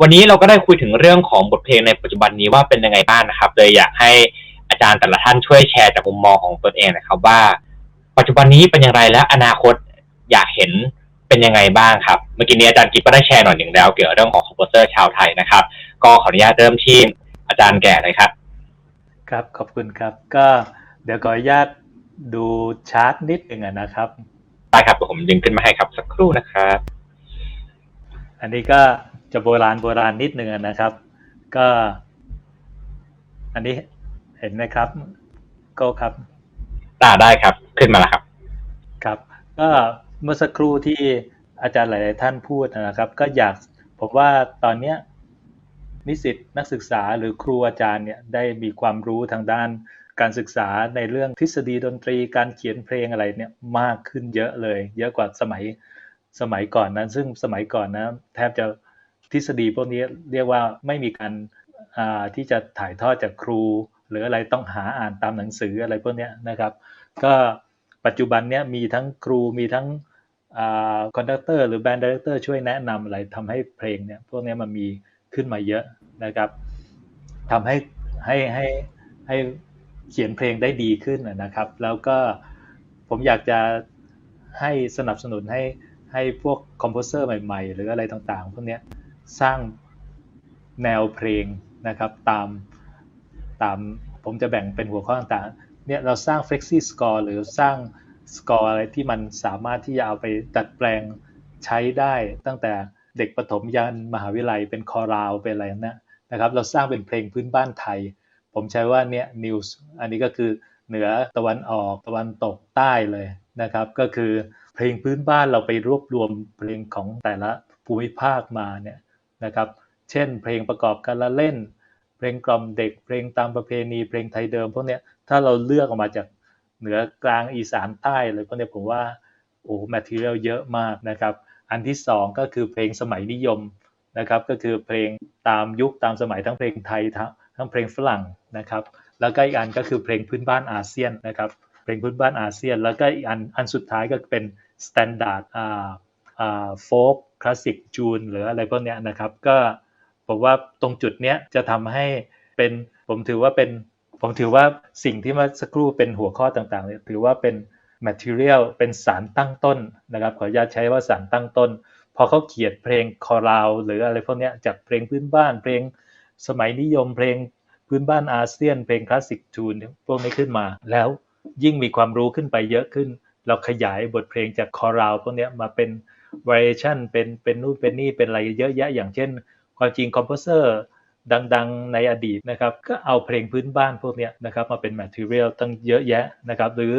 วันนี้เราก็ได้คุยถึงเรื่องของบทเพลงในปัจจุบันนี้ว่าเป็นยังไงบ้างนะครับเลยอยากให้อาจารย์แต่ละท่านช่วยแชร์จากมุมมองของตนเองนะครับว่า ปัจจุบันนี้เป็นอย่างไรและอนาคตอยากเห็นเป็นยังไงบ้างครับ เมื่อกี้นี้อาจารย์กิ๊บก็ได้แชร์หน่อยหนึ่งแล้วเกี่ยวกับเรื่องของคอมโพเซอร์ชาวไทยนะครับ ก็ขออนุญาตเริ่มที่อาจารย์แก่เลยครับ ครับขอบคุณครับ ก็เดี๋ยวขออนุญาตดูชาร์ตนิดหนึ่งอะนะครับได้ครับเดี๋ยวผมดึงขึ้นมาให้ครับสักครู่นะครับ อันนี้ก็ จะโบราณโบราณนิดหนึ่งอะนะครับ ก็ อันนี้เห็นไหมครับโก็ครับอ่าได้ครับขึ้นมาแล้วครับ ครับ ก็เมื่อสักครู่ที่อาจารย์หลาย ๆ ท่านพูดนะครับ ก็อยากผมว่าตอนเนี้ยนิสิตนักศึกษาหรือครูอาจารย์เนี่ยได้มีความรู้ทางด้านการศึกษาในเรื่องทฤษฎีดนตรีการเขียนเพลงอะไรเนี่ยมากขึ้นเยอะเลย เยอะกว่าสมัยสมัยก่อนนั้น ซึ่งสมัยก่อนนะแทบจะ ทฤษฎีพวกนี้เรียกว่าไม่มีการที่จะถ่ายทอดจากครู หรืออะไรต้องหาอ่านตามหนังสืออะไรพวกนี้นะครับ ก็ปัจจุบันเนี้ยมีทั้งครูมีทั้งคอนดักเตอร์หรือแบนด์ดีเรคเตอร์ช่วยแนะนำอะไรทำให้เพลงเนี่ยพวกนี้มันมีขึ้นมาเยอะนะครับทำให้ให้ให้ให้เขียนเพลงได้ดีขึ้นนะครับ แล้วก็ผมอยากจะให้สนับสนุนให้ให้พวกคอมโพเซอร์ใหม่ ๆ หรืออะไรต่างๆ พวกนี้ สร้างแนวเพลงนะครับตามตามผมจะแบ่งเป็นหัวข้อต่างๆเนี่ยเราสร้าง flexi score หรือสร้างสกอร์อะไรที่มันสามารถที่จะเอาไปดัดแปลงใช้ได้ตั้งแต่เด็กประถมยันมหาวิทยาลัยเป็นคอราวเป็นอะไรนะนะครับเราสร้างเป็นเพลงพื้นบ้านไทย ผมใช้ว่าเนี่ยนิวส์อันนี้ก็คือเหนือตะวันออกตะวันตกใต้เลยนะครับก็คือเพลงพื้นบ้านเราไปรวบรวมเพลงของแต่ละภูมิภาคมาเนี่ย นะครับ เช่น เพลงประกอบการละเล่น เพลงกล่อมเด็ก เพลงตามประเพณี เพลงไทยเดิมพวกเนี้ย ถ้าเราเลือกออกมาจากเหนือกลางอีสานใต้เลยพวกเนี้ยผมว่าโอ้แมทเทียลเยอะมากนะครับ อันที่สองก็คือเพลงสมัยนิยมนะครับ ก็คือเพลงตามยุคตามสมัยทั้งเพลงไทยทั้งทั้งเพลงฝรั่งนะครับ แล้วก็อีกอันก็คือเพลงพื้นบ้านอาเซียนนะครับ เพลงพื้นบ้านอาเซียน แล้วก็อีกอันอันสุดท้ายก็เป็นสแตนดาร์ดอ่า โฟกคลาสสิกจูนหรืออะไรพวกนี้นะครับ ก็ผมว่าตรงจุดเนี้ยจะทำให้เป็นผมถือว่าเป็นผมถือว่าสิ่งที่เมื่อสักครู่เป็นหัวข้อต่างๆเนี่ยถือว่าเป็น material เป็นสารตั้งต้นนะครับ ขออนุญาตใช้ว่าสารตั้งต้น พอเขาเขียนเพลงคอราวหรืออะไรพวกนี้จากเพลงพื้นบ้านเพลงสมัยนิยมเพลงพื้นบ้านอาเซียน เพลงคลาสสิกจูนพวกนี้ขึ้นมา แล้วยิ่งมีความรู้ขึ้นไปเยอะขึ้น เราขยายบทเพลงจากคอราวพวกนี้มาเป็น variation เป็นเป็นนู่นเป็นนี่เป็นอะไรเยอะแยะ อย่างเช่น ความจริงคอมโพเซอร์ดังๆในอดีตนะครับก็เอาเพลงพื้นบ้านพวกนี้นะครับมาเป็น material ตั้งเยอะแยะนะครับหรือ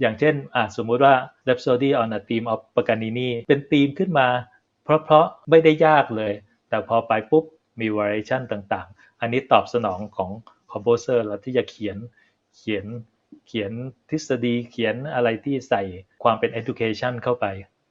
อย่างเช่นอะสมมุติว่า Rhapsody on a Theme of Paganini เป็นธีมขึ้นมา เพราะๆไม่ได้ยากเลย แต่พอไปปุ๊บมี variation ต่างๆ อันนี้ตอบสนองของคอมโพเซอร์แล้วที่จะเขียนเขียนเขียนทฤษฎีเขียนอะไรที่ใส่ความเป็น education เข้าไป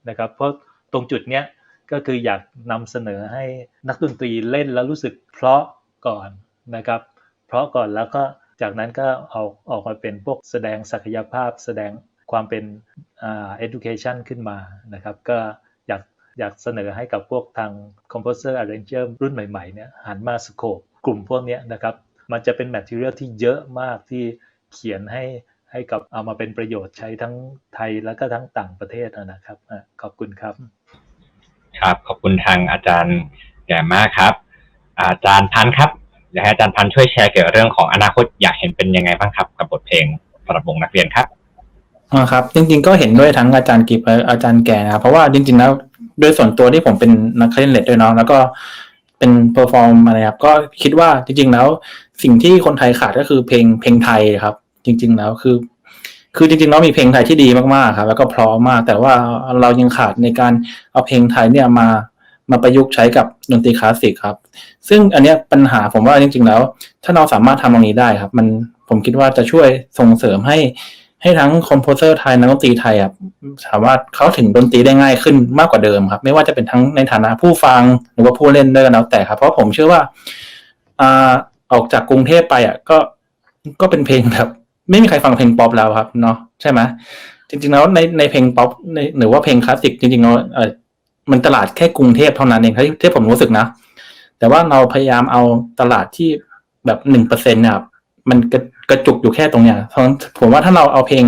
นะครับเพราะ ตรงจุดเนี้ยก็คืออยากนำเสนอให้นักดนตรีเล่นแล้วรู้สึกเพราะก่อนนะครับ เพราะก่อนแล้วก็จากนั้นก็เอาออกมาเป็นพวกแสดงศักยภาพ แสดงความเป็นอ่า education ขึ้นมานะครับ ก็อยากอยากเสนอให้กับพวกทาง composer arranger รุ่นใหม่ๆเนี่ยหันมาสโคปกลุ่มพวกนี้นะครับ มันจะเป็น material ที่เยอะมากที่เขียนให้ให้กับเอามาเป็นประโยชน์ใช้ทั้งไทยแล้วก็ทั้งต่างประเทศนะครับขอบคุณครับ ครับ ขอบคุณทางอาจารย์แก่มากครับ อาจารย์พันธ์ครับอยากให้อาจารย์พันธ์ช่วยแชร์เกี่ยวกับเรื่องของอนาคตอยากเห็นเป็นยังไงบ้างครับ กับบทเพลงสำหรับวงนักเรียนครับอ่าครับ จริง ๆ ก็เห็นด้วยทั้งอาจารย์กิบและอาจารย์แก่นะครับเพราะว่าจริง ๆ แล้วโดยส่วนตัวที่ผมเป็นนักเล่นเลดด้วยเนาะแล้วก็เป็นเพอร์ฟอร์มอะไรครับก็คิดว่าจริง ๆ แล้ว สิ่งที่คนไทยขาดก็คือเพลงเพลงไทยครับ จริง ๆ แล้วคือ คือจริงๆแล้วมีเพลงไทยที่ดีมากๆครับแล้วก็เพราะมาก แต่ว่าเรายังขาดในการเอาเพลงไทยเนี่ยมามาประยุกต์ใช้กับดนตรีคลาสสิกครับ ซึ่งอันเนี้ยปัญหาผมว่าจริง ๆ แล้ว ถ้าเราสามารถทำตรงนี้ได้ครับ มันผมคิดว่าจะช่วยส่งเสริมให้ให้ทั้งคอมโพเซอร์ไทยนักดนตรีไทยอะสามารถเข้าถึงดนตรีได้ง่ายขึ้นมากกว่าเดิมครับ ไม่ว่าจะเป็นทั้งในฐานะผู้ฟังหรือว่าผู้เล่นด้วยกันแล้วแต่ครับ เพราะผมเชื่อว่าอ่าออกจากกรุงเทพไปอะก็ก็เป็นเพลงแบบ ไม่มีใครฟังเพลงป๊อปแล้วครับเนาะใช่ไหมจริงๆแล้วในในเพลงป๊อปในหรือว่าเพลงคลาสสิกจริงๆแล้วเออมันตลาดแค่กรุงเทพเท่านั้นเองที่ที่ผมรู้สึกนะ แต่ว่าเราพยายามเอาตลาดที่แบบหนึ่งเปอร์เซ็นต์เนี่ยมันกระกระจุกอยู่แค่ตรงเนี้ยเพราะผมว่าถ้าเราเอาเพลง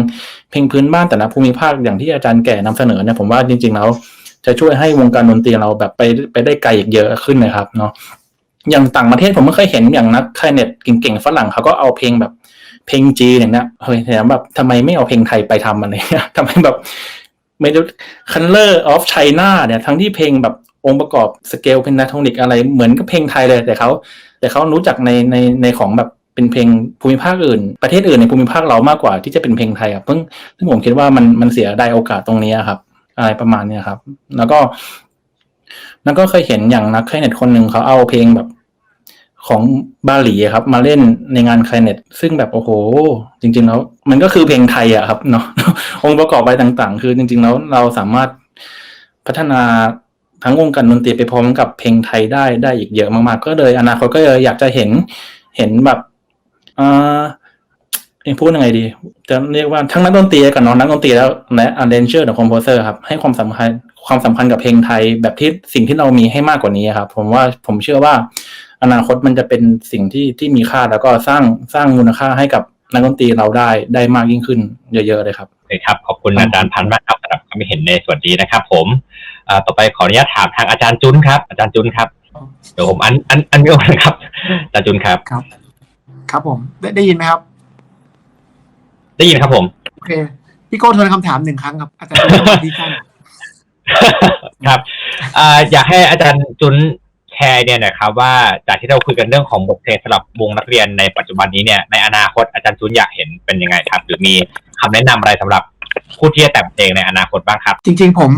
เพลงพื้นบ้านแต่ละภูมิภาคอย่างที่อาจารย์แก่นำเสนอเนี่ยผมว่าจริง ๆ แล้ว จะช่วยให้วงการดนตรีเราแบบไปไปได้ไกลอีกเยอะขึ้นนะครับเนาะอย่างต่างประเทศผมไม่เคยเห็นอย่างนักคลายเน็ตเก่งๆฝรั่งเขาก็เอาเพลงแบบ เพลงจีนอย่างเนี้ยเฮ้ยแต่แบบทำไมไม่เอาเพลงไทยไปทำอะไรเงี้ยทำไมแบบไม่รู้ Color of China เนี่ยทั้งที่เพลงแบบองค์ประกอบสเกลเพนทาโทนิกอะไรเหมือนกับเพลงไทยเลยแต่เขาแต่เขารู้จักในในในของแบบเป็นเพลงภูมิภาคอื่น ประเทศอื่นในภูมิภาคเรามากกว่าที่จะเป็นเพลงไทยครับเพิ่งซึ่งผมคิดว่ามันมันเสียได้โอกาสตรงนี้ครับอะไรประมาณเนี้ยครับ แล้วก็ แล้วก็เคยเห็นอย่างนักคลายเน็ตคนหนึ่งเขาเอาเพลงแบบ ของบาหลีครับ มาเล่นในงานไคลเน็ตซึ่งแบบโอ้โห จริง ๆ แล้ว มันก็คือเพลงไทยอะครับเนาะองค์ประกอบไรต่างๆ คือจริง ๆ แล้วเราสามารถพัฒนาทั้งวงการดนตรีไปพร้อมกับเพลงไทยได้ได้อีกเยอะมากๆ ก็เลย อนาคตก็เลยอยากจะเห็นเห็นแบบอ่าเอ็งพูดยังไงดี จะเรียกว่าทั้งนักดนตรีกับน้องนักดนตรีแล้วและ arranger หรือ composer ครับให้ความสำคัญความสำคัญกับเพลงไทยแบบที่สิ่งที่เรามีให้มากกว่านี้ครับ ผมว่าผมเชื่อว่า อนาคตมันจะเป็นสิ่งที่ที่มีค่าแล้วก็สร้างสร้างมูลค่าให้กับนักดนตรีเราได้ได้มากยิ่งขึ้นเยอะๆเลยครับโอเคครับ ขอบคุณครับอาจารย์พันธ์มากครับสำหรับความคิดเห็นในส่วนนี้นะครับ ผมอ่าต่อไปขออนุญาตถามทางอาจารย์จุนครับ อาจารย์จุนครับเดี๋ยวผมอันอันอันไม่ออกนะครับอาจารย์จุนครับครับ ครับผมได้ได้ยินไหมครับ ได้ยินครับผมโอเคพี่โก้ทวนคำถามหนึ่งครั้งครับอาจารย์สวัสดีครับครับอ่าอยากให้อาจารย์จุน แชร์เนี่ยนะครับว่าจากที่เราคุยกันเรื่องของบทเพลงสำหรับวงนักเรียนในปัจจุบันนี้เนี่ยในอนาคตอาจารย์จุนอยากเห็นเป็นยังไงครับหรือมีคำแนะนำอะไรสำหรับผู้ที่จะแต่งเพลงในอนาคตบ้างครับ จริง ๆ ผม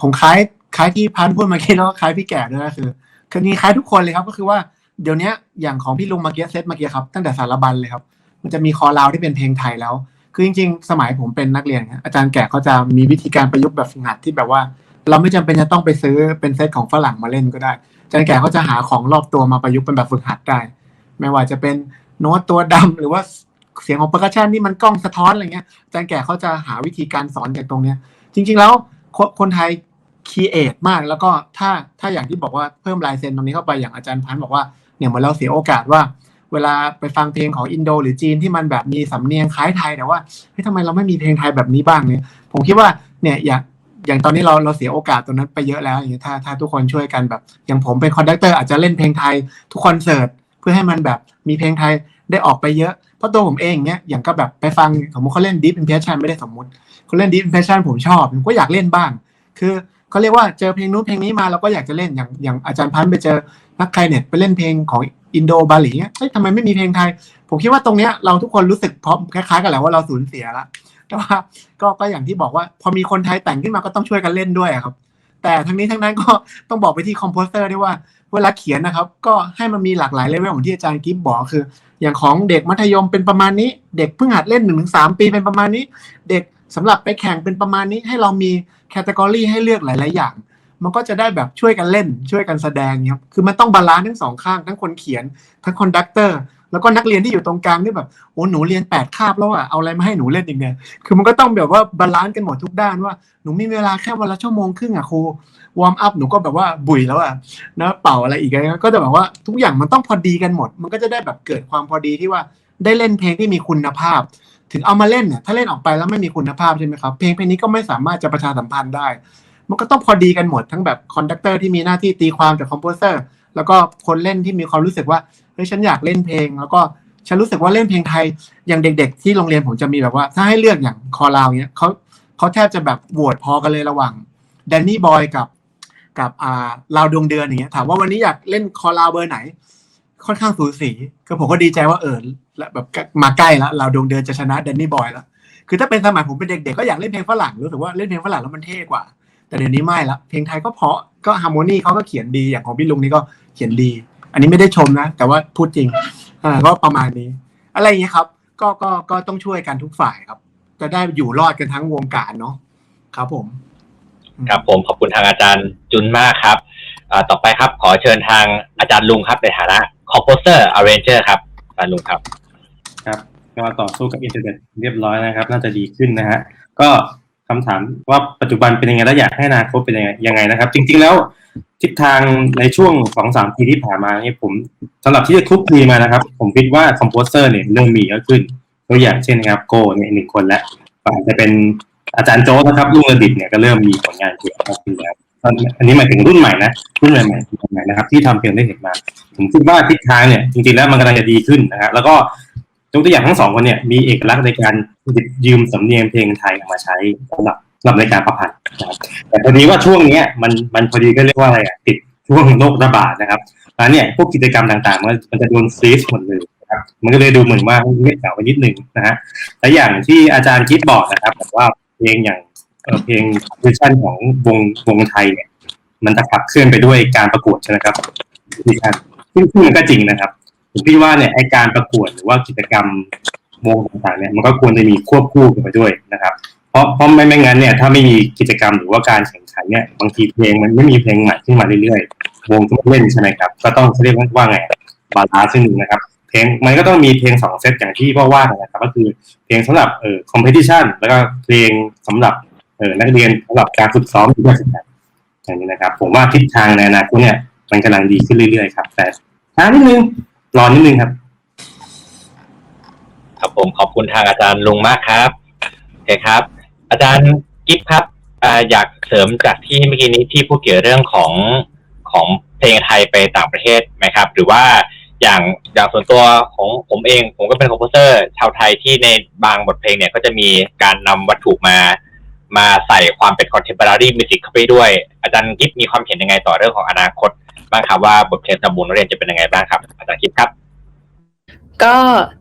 ผมคล้ายคล้ายที่พันพูดมื่อกี้แล้วก็คล้ายพี่แก่ด้วยก็คือคือนี่คล้ายทุกคนเลยครับก็คือว่าเดี๋ยวนี้อย่างของพี่ลุงมาเกียเซตเมื่อกี้ครับตั้งแต่สารบัญเลยครับ มันจะมีคอราวที่เป็นเพลงไทยแล้ว คือจริง ๆ สมัยผมเป็นนักเรียนอาจารย์แก่เขาจะมีวิธีการประยุกต์แบบฝึกหัดที่แบบว่า เราไม่จำเป็นจะต้องไปซื้อเป็นเซตของฝรั่งมาเล่นก็ได้ จารย์แก่เขาจะหาของรอบตัวมาประยุกต์เป็นแบบฝึกหัดได้ ไม่ว่าจะเป็นโน้ตตัวดำหรือว่าเสียงของเปอร์คัชชันที่มันกล้องสะท้อนอะไรเงี้ยอาจารย์แก่เขาจะหาวิธีการสอนจากตรงเนี้ย จริง ๆ แล้วคนคนไทยคีเอทมากแล้วก็ถ้าถ้าอย่างที่บอกว่าเพิ่มลายเซ็นตรงนี้เข้าไปอย่างอาจารย์พันธ์บอกว่าเนี่ยเหมือนเราเสียโอกาสว่า เวลาไปฟังเพลงของอินโด หรือจีนที่มันแบบมีสำเนียงคล้ายไทยแต่ว่าเฮ้ยทำไมเราไม่มีเพลงไทยแบบนี้บ้างเนี่ยผมคิดว่าเนี่ยอยาง อย่างตอนนี้เราเราเสียโอกาสตรงนั้นไปเยอะแล้วอย่างเงี้ยถ้าถ้าทุกคนช่วยกันแบบ อย่างผมเป็นคอนดักเตอร์อาจจะเล่นเพลงไทยทุกคอนเสิร์ตเพื่อให้มันแบบมีเพลงไทยได้ออกไปเยอะ เพราะตัวผมเองเนี่ยอย่างก็แบบไปฟังสมมติเขาเล่น Deep Impression ไม่ได้สมมติเขาเล่น Deep Impression ผมชอบผมก็อยากเล่นบ้าง คือเขาเรียกว่าเจอเพลงนู้นเพลงนี้มาเราก็อยากจะเล่นอย่างอย่างอาจารย์พันธ์ไปเจอนักไคเน็ตไปเล่นเพลงของอินโดบาหลีเงี้ยเฮ้ยทำไมไม่มีเพลงไทย ผมคิดว่าตรงเนี้ยเราทุกคนรู้สึกพร้อมคล้ายๆ กันแหละว่าเราสูญเสียละ แต่ว่าก็ก็อย่างที่บอกว่า พอมีคนไทยแต่งขึ้นมาก็ต้องช่วยกันเล่นด้วยครับ แต่ทั้งนี้ทั้งนั้นก็ต้องบอกไปที่คอมโพสเตอร์ด้วยว่าเวลาเขียนนะครับ ก็ให้มันมีหลากหลายเลเวลของที่อาจารย์กิฟบอกคือ อย่างของเด็กมัธยมเป็นประมาณนี้ เด็กเพิ่งหัดเล่นหนึ่งถึงสามปีเป็นประมาณนี้ เด็กสำหรับไปแข่งเป็นประมาณนี้ให้เรามีแคตตากรีให้เลือกหลาย ๆ อย่าง มันก็จะได้แบบช่วยกันเล่นช่วยกันแสดงเนี่ยครับคือมันต้องบาลานซ์ทั้งสองข้าง ทั้งคนเขียน ทั้งคอนดักเตอร์ แล้วก็นักเรียนที่อยู่ตรงกลางที่แบบโอ้หนูเรียนแปดคาบแล้วอะเอาอะไรมาให้หนูเล่นอีกเนี่ยคือมันก็ต้องแบบว่าบาลานซ์กันหมดทุกด้านว่าหนูมีเวลาแค่วันละชั่วโมงครึ่งอะครูวอร์มอัพหนูก็แบบว่าบุยแล้วอะนะเป่าอะไรอีกก็จะแบบว่าทุกอย่างมันต้องพอดีกันหมด มันก็จะได้แบบเกิดความพอดีที่ว่าได้เล่นเพลงที่มีคุณภาพ ถึงเอามาเล่นเนี่ยถ้าเล่นออกไปแล้วไม่มีคุณภาพใช่ไหมครับเพลงเพลงนี้ก็ไม่สามารถจะประชาสัมพันธ์ได้ มันก็ต้องพอดีกันหมดทั้งแบบคอนดักเตอร์ที่มีหน้าที่ตีความจากคอมโพเซอร์ แล้วก็คนเล่นที่มีความรู้สึกว่าเฮ้ยฉันอยากเล่นเพลง แล้วก็ฉันรู้สึกว่าเล่นเพลงไทยอย่างเด็ก ๆ ที่โรงเรียนผมจะมีแบบว่า ถ้าให้เลือกอย่างคอราวเนี้ยเขาเขาแทบจะแบบโหวตพอกันเลยระหว่างแดนนี่บอยกับกับอ่าลาวดวงเดือนอย่างเงี้ยถามว่าวันนี้อยากเล่นคอราวเบอร์ไหน ค่อนข้างสูสีก็ผมก็ดีใจว่าเออแบบมาใกล้แล้วลาวดวงเดือนจะชนะแดนนี่บอยแล้วคือถ้าเป็นสมัยผมเป็นเด็กๆก็อยากเล่นเพลงฝรั่งรู้สึกว่าเล่นเพลงฝรั่งแล้วมันเท่กว่า แต่เดี๋ยวนี้ไม่ละเพลงไทยก็เพาะก็ฮาร์โมนีเขาก็เขียนดีอย่างของพี่ลุงนี่ก็ เขียนดี อันนี้ไม่ได้ชมนะ แต่ว่าพูดจริงอ่าก็ประมาณนี้ อะไรอย่างเงี้ยครับ ก็ก็ก็ต้องช่วยกันทุกฝ่ายครับ จะได้อยู่รอดกันทั้งวงการเนาะครับผม ครับผมขอบคุณทางอาจารย์จุนมากครับอ่าต่อไปครับ ขอเชิญทางอาจารย์ลุงครับในฐานะ composer arranger ครับอาจารย์ลุงครับ ครับก็ต่อสู้กับอินเทอร์เน็ตเรียบร้อยนะครับ น่าจะดีขึ้นนะฮะก็ คำถามว่าปัจจุบันเป็นยังไงและอยากให้อนาคตเป็นยังไงยังไงนะครับ จริง ๆ แล้วทิศทางในช่วงสองสามปีที่ผ่านมาเนี่ยผมสำหรับที่จะคุกคีมานะครับ ผมคิดว่าคอมโพสเซอร์เนี่ยเริ่มมีเยอะขึ้นตัวอย่างเช่นนะครับโกเนี่ยหนึ่งคนแล้วอาจจะเป็นอาจารย์โจ๊กนะครับลุงระดิบเนี่ยก็เริ่มมีผลงานเกี่ยวกับขึ้นแล้วอันนี้หมายถึงรุ่นใหม่นะรุ่นใหม่ใหม่ใหม่นะครับ ที่ทำเพลงได้เห็นมา ผมคิดว่าทิศทางเนี่ยจริงๆแล้วมันกำลังจะดีขึ้นนะฮะแล้วก็ ยกตัวอย่างทั้งสองคนเนี่ยมีเอกลักษณ์ในการหยิบยืมสำเนียงเพลงไทยออกมาใช้สำหรับสำหรับในการประพันธ์นะครับแต่พอดีว่าช่วงเนี้ยมันมันพอดีก็เรียกว่าอะไรอะติดช่วงโรคระบาดนะครับแล้วเนี่ยพวกกิจกรรมต่างๆ มันมันจะโดนฟรีซหมดเลยนะครับมันก็เลยดูเหมือนว่าเงียบเหงาไปนิดหนึ่งนะฮะและอย่างที่อาจารย์คิดบอกนะครับว่าเพลงอย่างเพลงเวอร์ชันของวงวงไทยเนี่ยมันจะขับเคลื่อนไปด้วยการประกวดใช่ไหมครับที่ท่านซึ่งซึ่งมันก็จริงนะครับ ผมคิดว่าเนี่ยไอการประกวดหรือว่ากิจกรรมวงต่างๆเนี่ยมันก็ควรจะมีควบคู่กันไปด้วยนะครับ เพราะเพราะไม่ไม่งั้นเนี่ยถ้าไม่มีกิจกรรมหรือว่าการแข่งขันเนี่ยบางทีเพลงมันไม่มีเพลงใหม่ขึ้นมาเรื่อยๆวงต้องเล่นใช่ไหมครับ ก็ต้องเรียกว่าไงบาลานซ์ซึ่งหนึ่งนะครับ เพลงมันก็ต้องมีเพลงสองเซตอย่างที่พ่อว่านะครับ ก็คือเพลงสำหรับเอ่อคอมเพติชันแล้วก็เพลงสำหรับเอ่อนักเรียนสำหรับการฝึกซ้อมที่การศึกษาอย่างนี้นะครับ ผมว่าทิศทางในอนาคตเนี่ยมันกำลังดีขึ้นเรื่อยๆครับ แต่ช้านิดนึง รอนิดนึงครับ ครับผมขอบคุณทางอาจารย์ลุงมากครับโอเคครับ อาจารย์กิฟครับอ่าอยากเสริมจากที่เมื่อกี้นี้ที่พูดเกี่ยวเรื่องของของเพลงไทยไปต่างประเทศไหมครับ หรือว่าอย่างอย่างส่วนตัวของผมเอง ผมก็เป็นคอมโพเซอร์ ชาวไทยที่ในบางบทเพลงเนี่ยก็จะมีการนำวัตถุมา มาใส่ความเป็น contemporary music เข้าไปด้วย อาจารย์กิฟมีความเห็นยังไงต่อเรื่องของอนาคต บ้างครับว่าบทเพลงสมุนเรียนจะเป็นยังไงบ้างครับอาจารย์กิฟครับ ก็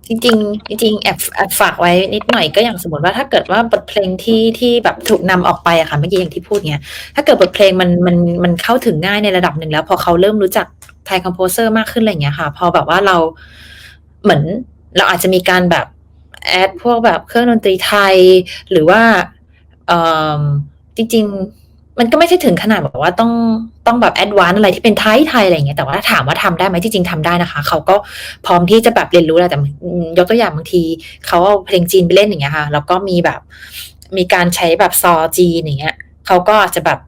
จริงๆจริงๆแอบแอบฝากไว้นิดหน่อยก็อย่างสมมติว่าถ้าเกิดว่าบทเพลงที่ที่แบบถูกนำออกไปอะค่ะเมื่อกี้อย่างที่พูดเนี้ยถ้าเกิดบทเพลงมันมันมันเข้าถึงง่ายในระดับหนึ่งแล้ว พอเขาเริ่มรู้จักไทยคอมโพเซอร์มากขึ้นอะไรเงี้ยค่ะ พอแบบว่าเราเหมือนเราอาจจะมีการแบบแอดพวกแบบเครื่องดนตรีไทย หรือว่าเออจริง ๆ มันก็ไม่ใช่ถึงขนาดแบบว่าต้องต้องแบบแอดวานอะไรที่เป็นไทยไทยอะไรอย่างเงี้ยแต่ว่าถามว่าทำได้ไหมจริงๆทำได้นะคะ เขาก็พร้อมที่จะแบบเรียนรู้แหละแต่ยกตัวอย่างบางที เขาเอาเพลงจีนไปเล่นอย่างเงี้ยค่ะ แล้วก็มีแบบมีการใช้แบบซอจีนอย่างเงี้ยเขาก็อาจจะแบบ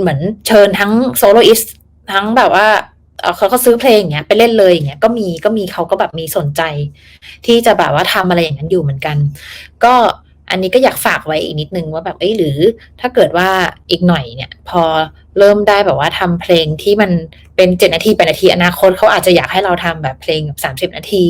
เหมือนเชิญทั้งโซโลอิสทั้งแบบว่าเอ่อเขาก็ซื้อเพลงอย่างเงี้ยไปเล่นเลยอย่างเงี้ยก็มีก็มีเขาก็แบบมีสนใจ ที่จะแบบว่าทำอะไรอย่างนั้นอยู่เหมือนกัน ก็ อันนี้ก็อยากฝากไว้อีกนิดนึงว่าแบบเอ้ยหรือ ถ้าเกิดว่าอีกหน่อยเนี่ย พอเริ่มได้แบบว่าทำเพลงที่มันเป็นเจ็ดนาทีแปดนาทีอนาคตเขาอาจจะอยากให้เราทำแบบเพลงแบบสามสิบนาที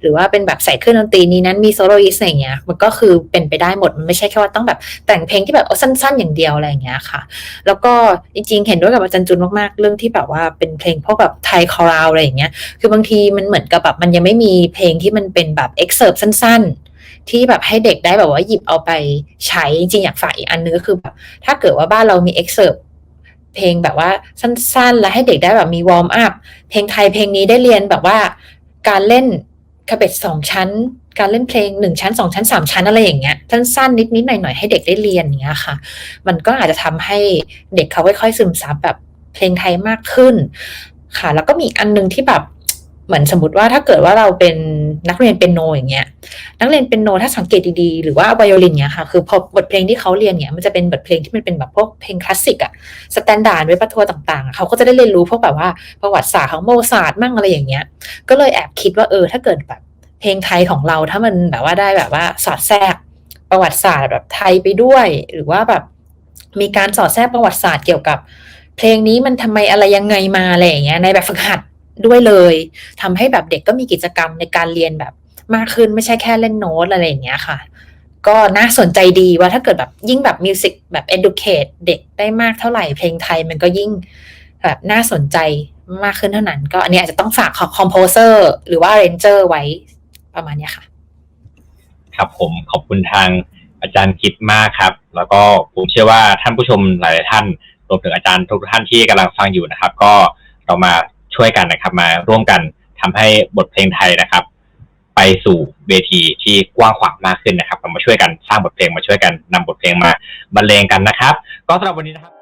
หรือว่าเป็นแบบใส่เครื่องดนตรีนี้นั้นมีโซโลอิสอะไรอย่างเงี้ยมันก็คือเป็นไปได้หมดมันไม่ใช่แค่ว่าต้องแบบแต่งเพลงที่แบบเอสั้นๆ อย่างเดียวอะไรอย่างเงี้ยค่ะ แล้วก็จริงๆ เห็นด้วยกับอาจารย์จุนมากๆ เรื่องที่แบบว่าเป็นเพลงพวกแบบไทยคอราวอะไรอย่างเงี้ยคือบางทีมันเหมือนกับแบบมันยังไม่มีเพลงที่มันเป็นแบบเอ็กเซิร์ฟสั้น ๆ ที่แบบให้เด็กได้แบบว่าหยิบเอาไปใช้จริงอยากฝากอีกอันนึงก็คือแบบถ้าเกิดว่าบ้านเรามีเอ็กเซิร์เพลงแบบว่าสั้นๆ แล้วให้เด็กได้แบบมีวอร์มอัพเพลงไทยเพลงนี้ได้เรียนแบบว่าการเล่นคาเบตสองชั้น การเล่นเพลงหนึ่งชั้นสองชั้นสามชั้นอะไรอย่างเงี้ยสั้นๆนิดๆหน่อยๆให้เด็กได้เรียนอย่างเงี้ยค่ะ มันก็อาจจะทำให้เด็กเขาค่อยๆซึมซับแบบเพลงไทยมากขึ้นค่ะ แล้วก็มีอันหนึงที่แบบ เหมือนสมมติว่าถ้าเกิดว่าเราเป็นนักเรียนเปียโนอย่างเงี้ยนักเรียนเปียโนถ้าสังเกตดีๆ หรือว่าไวโอลินเงี้ยค่ะคือพอบทเพลงที่เขาเรียนเนี่ยมันจะเป็นบทเพลงที่มันเป็นแบบพวกเพลงคลาสสิกอะสแตนดาร์ดเวปทัวต่างๆ เขาก็จะได้เรียนรู้พวกแบบว่าประวัติศาสตร์ของโมซาร์ทมั่งอะไรอย่างเงี้ย ก็เลยแอบคิดว่าเออถ้าเกิดแบบเพลงไทยของเราถ้ามันแบบว่าได้แบบว่าสอดแทรกประวัติศาสตร์แบบไทยไปด้วย หรือว่าแบบมีการสอดแทรกประวัติศาสตร์เกี่ยวกับ เพลงนี้มันทำไมอะไรยังไงมาอะไรอย่างเงี้ยในแบบฝึกหัด ด้วยเลยทำให้แบบเด็กก็มีกิจกรรมในการเรียนแบบมากขึ้นไม่ใช่แค่เล่นโน้ตอะไรอย่างเงี้ยค่ะ ก็น่าสนใจดีว่าถ้าเกิดแบบยิ่งแบบมิวสิกแบบ educate เด็กได้มากเท่าไหร่เพลงไทยมันก็ยิ่งแบบน่าสนใจมากขึ้นเท่านั้น ก็อันนี้อาจจะต้องฝากคอมโพเซอร์หรือว่าเรนเจอร์ไว้ประมาณนี้ค่ะ ครับผมขอบคุณทางอาจารย์คิดมากครับ แล้วก็ผมเชื่อว่าท่านผู้ชมหลายท่านรวมถึงอาจารย์ทุกท่านที่กำลังฟังอยู่นะครับ ก็เรามา ช่วยกันนะครับ มาร่วมกันทำให้บทเพลงไทยนะครับ ไปสู่เวทีที่กว้างขวางมากขึ้นนะครับเรามาช่วยกันสร้างบทเพลงมาช่วยกันนำบทเพลงมาบรรเลงกันนะครับ ก็สำหรับวันนี้นะครับ